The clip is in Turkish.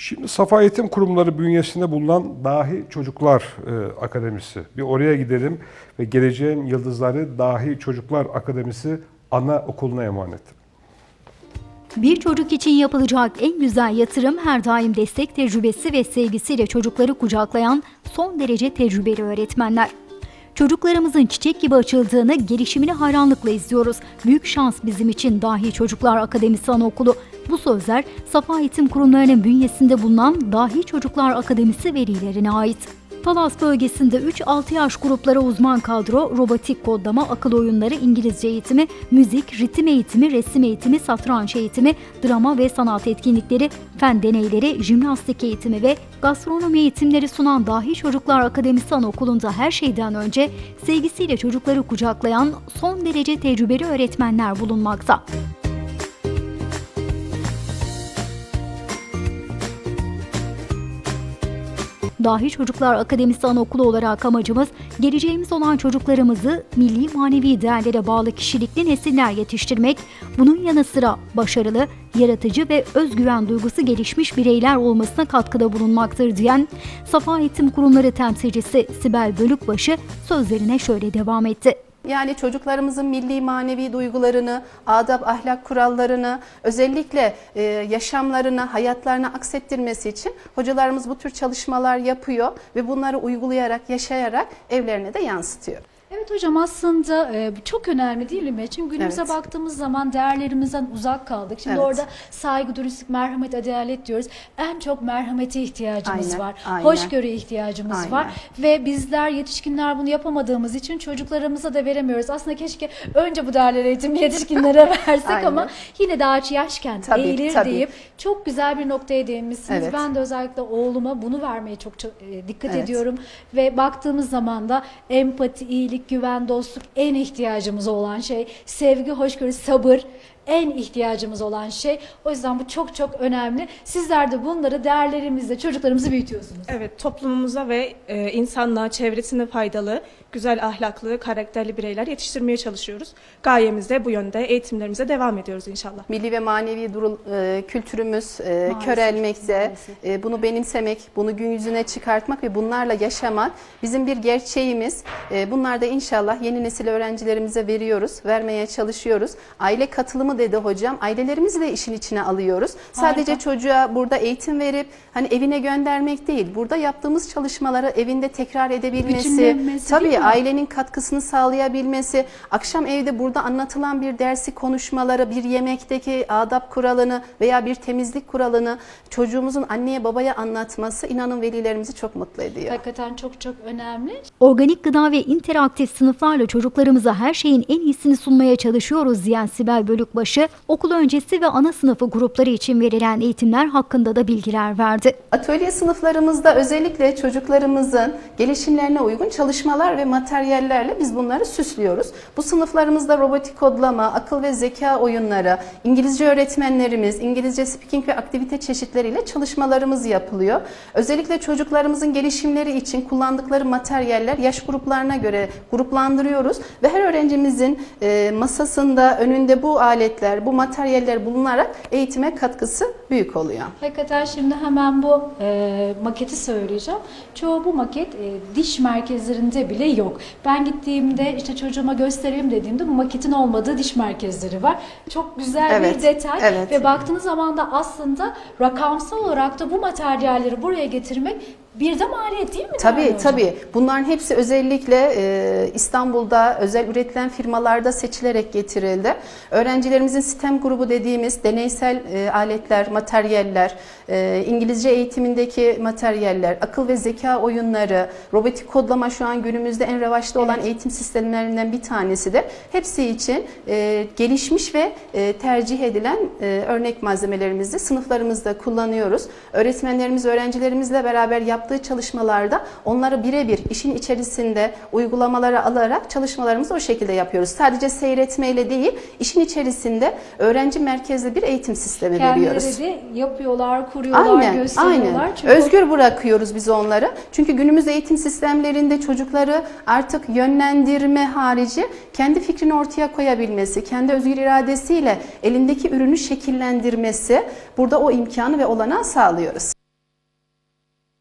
Şimdi Safa Eğitim Kurumları bünyesinde bulunan Dahi Çocuklar e, Akademisi. Bir oraya gidelim ve geleceğin yıldızları Dahi Çocuklar Akademisi ana okuluna emanet. Bir çocuk için yapılacak en güzel yatırım her daim destek tecrübesi ve sevgisiyle çocukları kucaklayan son derece tecrübeli öğretmenler. Çocuklarımızın çiçek gibi açıldığını, gelişimini hayranlıkla izliyoruz. Büyük şans bizim için Dahi Çocuklar Akademisi Anaokulu. Bu sözler Safa Eğitim Kurumlarının bünyesinde bulunan Dahi Çocuklar Akademisi velilerine ait. Talas bölgesinde 3-6 yaş gruplara uzman kadro, robotik kodlama, akıl oyunları, İngilizce eğitimi, müzik, ritim eğitimi, resim eğitimi, satranç eğitimi, drama ve sanat etkinlikleri, fen deneyleri, jimnastik eğitimi ve gastronomi eğitimleri sunan Dahi Çocuklar Akademisi Anaokulu'nda her şeyden önce sevgisiyle çocukları kucaklayan son derece tecrübeli öğretmenler bulunmakta. Dahi Çocuklar Akademisi Anaokulu olarak amacımız geleceğimiz olan çocuklarımızı milli manevi değerlere bağlı kişilikli nesiller yetiştirmek, bunun yanı sıra başarılı, yaratıcı ve özgüven duygusu gelişmiş bireyler olmasına katkıda bulunmaktır diyen Safa Eğitim Kurumları temsilcisi Sibel Bölükbaşı sözlerine şöyle devam etti. Yani çocuklarımızın milli manevi duygularını, adab ahlak kurallarını, özellikle e, yaşamlarını, hayatlarını aksettirmesi için hocalarımız bu tür çalışmalar yapıyor ve bunları uygulayarak, yaşayarak evlerine de yansıtıyor. Evet hocam aslında e, bu çok önemli değil mi? Çünkü günümüze Evet. baktığımız zaman değerlerimizden uzak kaldık. Şimdi Evet. orada saygı, dürüstlük, merhamet, adalet diyoruz. En çok merhamete ihtiyacımız Aynen, var. aynen. Hoşgörüye ihtiyacımız Aynen. var. Ve bizler yetişkinler bunu yapamadığımız için çocuklarımıza da veremiyoruz. Aslında keşke önce bu değerleri eğitimi yetişkinlere versek Aynen. ama yine daha yaşken Tabii, eğilir tabii. deyip çok güzel bir noktaya değinmişsiniz. Evet. Ben de özellikle oğluma bunu vermeye çok, çok e, dikkat Evet. ediyorum ve baktığımız zaman da empati, iyilik, güven, dostluk en ihtiyacımız olan şey. Sevgi, hoşgörü, sabır en ihtiyacımız olan şey. O yüzden bu çok çok önemli. Sizler de bunları değerlerimizle çocuklarımızı büyütüyorsunuz. Evet, toplumumuza ve e, insanlığa, çevresine faydalı, güzel ahlaklı, karakterli bireyler yetiştirmeye çalışıyoruz. Gayemiz de bu yönde eğitimlerimize devam ediyoruz inşallah. Milli ve manevi durul, e, kültürümüz e, Maalesef, körelmekte. maalesef. E, bunu benimsemek, bunu gün yüzüne çıkartmak ve bunlarla yaşamak bizim bir gerçeğimiz. E, bunlar da inşallah yeni nesil öğrencilerimize veriyoruz, vermeye çalışıyoruz. Aile katılımı dedi hocam. Ailelerimizi de işin içine alıyoruz. Sadece Harika. çocuğa burada eğitim verip hani evine göndermek değil. Burada yaptığımız çalışmaları evinde tekrar edebilmesi, tabii ailenin katkısını sağlayabilmesi, akşam evde burada anlatılan bir dersi konuşmaları, bir yemekteki adap kuralını veya bir temizlik kuralını çocuğumuzun anneye babaya anlatması inanın velilerimizi çok mutlu ediyor. Hakikaten çok çok önemli. Organik gıda ve interaktif sınıflarla çocuklarımıza her şeyin en iyisini sunmaya çalışıyoruz diyen Sibel Bölükbaşı, okul öncesi ve ana sınıfı grupları için verilen eğitimler hakkında da bilgiler verdi. Atölye sınıflarımızda özellikle çocuklarımızın gelişimlerine uygun çalışmalar ve materyallerle biz bunları süslüyoruz. Bu sınıflarımızda robotik kodlama, akıl ve zeka oyunları, İngilizce öğretmenlerimiz, İngilizce speaking ve aktivite çeşitleriyle çalışmalarımız yapılıyor. Özellikle çocuklarımızın gelişimleri için kullandıkları materyaller yaş gruplarına göre gruplandırıyoruz ve her öğrencimizin e, masasında önünde bu aletler, bu materyaller bulunarak eğitime katkısı büyük oluyor. Hakikaten şimdi hemen bu e, maketi söyleyeceğim. Çoğu bu maket e, diş merkezlerinde bile yok. Ben gittiğimde işte çocuğuma göstereyim dediğimde bu maketin olmadığı diş merkezleri var. Çok güzel Evet, bir detay evet. ve baktığınız zaman da aslında rakamsal olarak da bu materyalleri buraya getirmek bir de maliyet değil mi? Tabii hocam? tabii. Bunların hepsi özellikle e, İstanbul'da özel üretilen firmalarda seçilerek getirildi. Öğrencilerimizin sistem grubu dediğimiz deneysel e, aletler, materyaller, e, İngilizce eğitimindeki materyaller, akıl ve zeka oyunları, robotik kodlama şu an günümüzde en revaçta olan eğitim sistemlerinden bir tanesidir. Hepsi için e, gelişmiş ve e, tercih edilen e, örnek malzemelerimizi sınıflarımızda kullanıyoruz. Öğretmenlerimiz öğrencilerimizle beraber yaptığı çalışmalarda onları birebir işin içerisinde uygulamalara alarak çalışmalarımızı o şekilde yapıyoruz. Sadece seyretmeyle değil, işin içerisinde öğrenci merkezli bir eğitim sistemi veriyoruz. Kendileri yapıyorlar, kuruyorlar, Aynen, gösteriyorlar. aynen. Çünkü Özgür bırakıyoruz biz onları. Çünkü günümüz eğitim sistemlerinde çocukları artık yönlendirme harici kendi fikrini ortaya koyabilmesi, kendi özgür iradesiyle elindeki ürünü şekillendirmesi burada o imkanı ve olanağı sağlıyoruz.